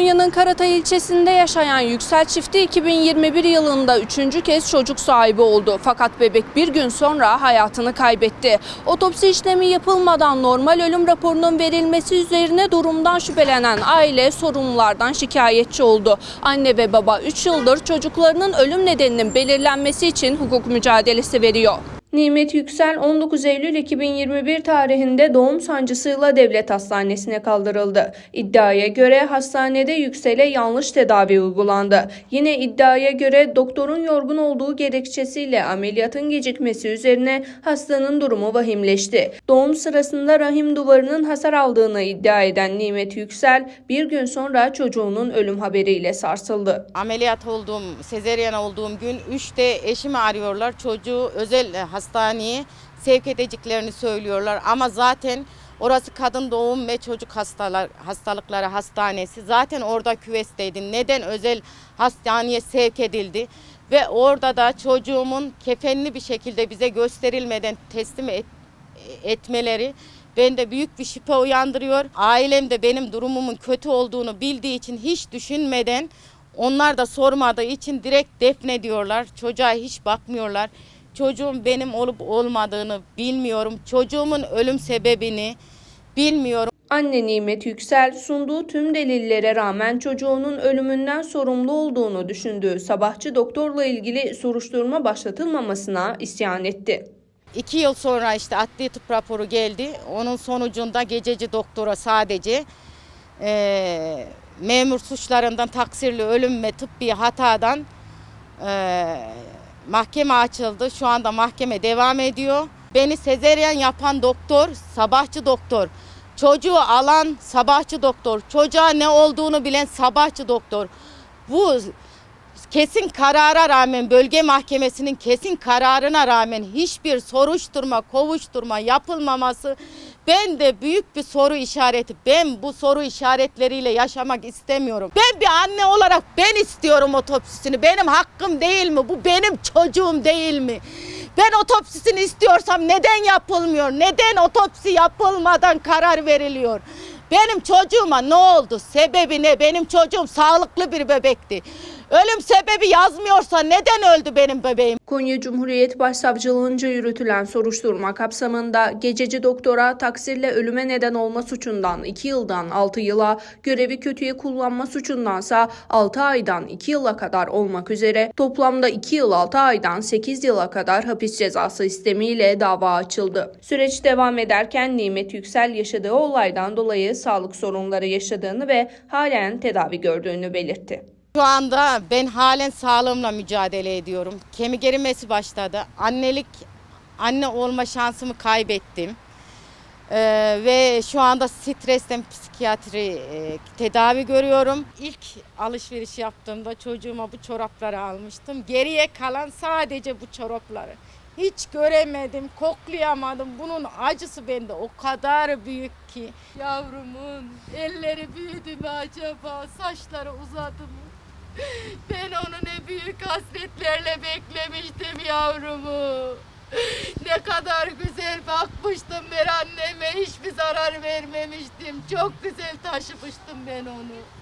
Konya'nın Karatay ilçesinde yaşayan Yüksel çifti 2021 yılında üçüncü kez çocuk sahibi oldu. Fakat bebek bir gün sonra hayatını kaybetti. Otopsi işlemi yapılmadan normal ölüm raporunun verilmesi üzerine durumdan şüphelenen aile sorumlulardan şikayetçi oldu. Anne ve baba 3 yıldır çocuklarının ölüm nedeninin belirlenmesi için hukuk mücadelesi veriyor. Nimet Yüksel 19 Eylül 2021 tarihinde doğum sancısıyla devlet hastanesine kaldırıldı. İddiaya göre hastanede Yüksel'e yanlış tedavi uygulandı. Yine iddiaya göre doktorun yorgun olduğu gerekçesiyle ameliyatın gecikmesi üzerine hastanın durumu vahimleşti. Doğum sırasında rahim duvarının hasar aldığını iddia eden Nimet Yüksel bir gün sonra çocuğunun ölüm haberiyle sarsıldı. Ameliyat olduğum, sezeryen olduğum gün 3'te eşimi arıyorlar. Çocuğu özel hastaneye sevk edeceklerini söylüyorlar. Ama zaten orası kadın doğum ve çocuk hastalar, hastalıkları hastanesi. Zaten orada küvesteydi. Neden özel hastaneye sevk edildi? Ve orada da çocuğumun kefenli bir şekilde bize gösterilmeden teslim et, etmeleri bende büyük bir şüphe uyandırıyor. Ailem de benim durumumun kötü olduğunu bildiği için hiç düşünmeden onlar da sormadığı için direkt defnediyorlar. Çocuğa hiç bakmıyorlar. Çocuğum benim olup olmadığını bilmiyorum. Çocuğumun ölüm sebebini bilmiyorum. Anne Nimet Yüksel sunduğu tüm delillere rağmen çocuğunun ölümünden sorumlu olduğunu düşündüğü sabahçı doktorla ilgili soruşturma başlatılmamasına isyan etti. İki yıl sonra işte adli tıp raporu geldi. Onun sonucunda gececi doktora sadece eee, memur suçlarından taksirli ölüm ve tıbbi hatadan eee, mahkeme açıldı. Şu anda mahkeme devam ediyor. Beni sezeryen yapan doktor, sabahçı doktor. Çocuğu alan sabahçı doktor. Çocuğa ne olduğunu bilen sabahçı doktor. Bu kesin karara rağmen bölge mahkemesinin kesin kararına rağmen hiçbir soruşturma, kovuşturma yapılmaması bende büyük bir soru işareti. Ben bu soru işaretleriyle yaşamak istemiyorum. Ben bir anne olarak ben istiyorum otopsisini. Benim hakkım değil mi? Bu benim çocuğum değil mi? Ben otopsisini istiyorsam neden yapılmıyor? Neden otopsi yapılmadan karar veriliyor? Benim çocuğuma ne oldu? Sebebi ne? Benim çocuğum sağlıklı bir bebekti. Ölüm sebebi yazmıyorsa neden öldü benim bebeğim? Konya Cumhuriyet Başsavcılığınca yürütülen soruşturma kapsamında gececi doktora taksirle ölüme neden olma suçundan 2 yıldan 6 yıla, görevi kötüye kullanma suçundansa 6 aydan 2 yıla kadar olmak üzere toplamda 2 yıl 6 aydan 8 yıla kadar hapis cezası istemiyle dava açıldı. Süreç devam ederken Nimet Yüksel yaşadığı olaydan dolayı sağlık sorunları yaşadığını ve halen tedavi gördüğünü belirtti. Şu anda ben halen sağlığımla mücadele ediyorum. Kemik erimesi başladı. Annelik, anne olma şansımı kaybettim. Ee, ve şu anda stresten psikiyatri e, tedavi görüyorum. İlk alışveriş yaptığımda çocuğuma bu çorapları almıştım. Geriye kalan sadece bu çorapları. Hiç göremedim, koklayamadım. Bunun acısı bende o kadar büyük ki. Yavrumun elleri büyüdü mü acaba? Saçları uzadı mı? Ben onu ne büyük hasretlerle beklemiştim yavrumu. Ne kadar güzel bakmıştım ben anneme. Hiçbir zarar vermemiştim. Çok güzel taşımıştım ben onu.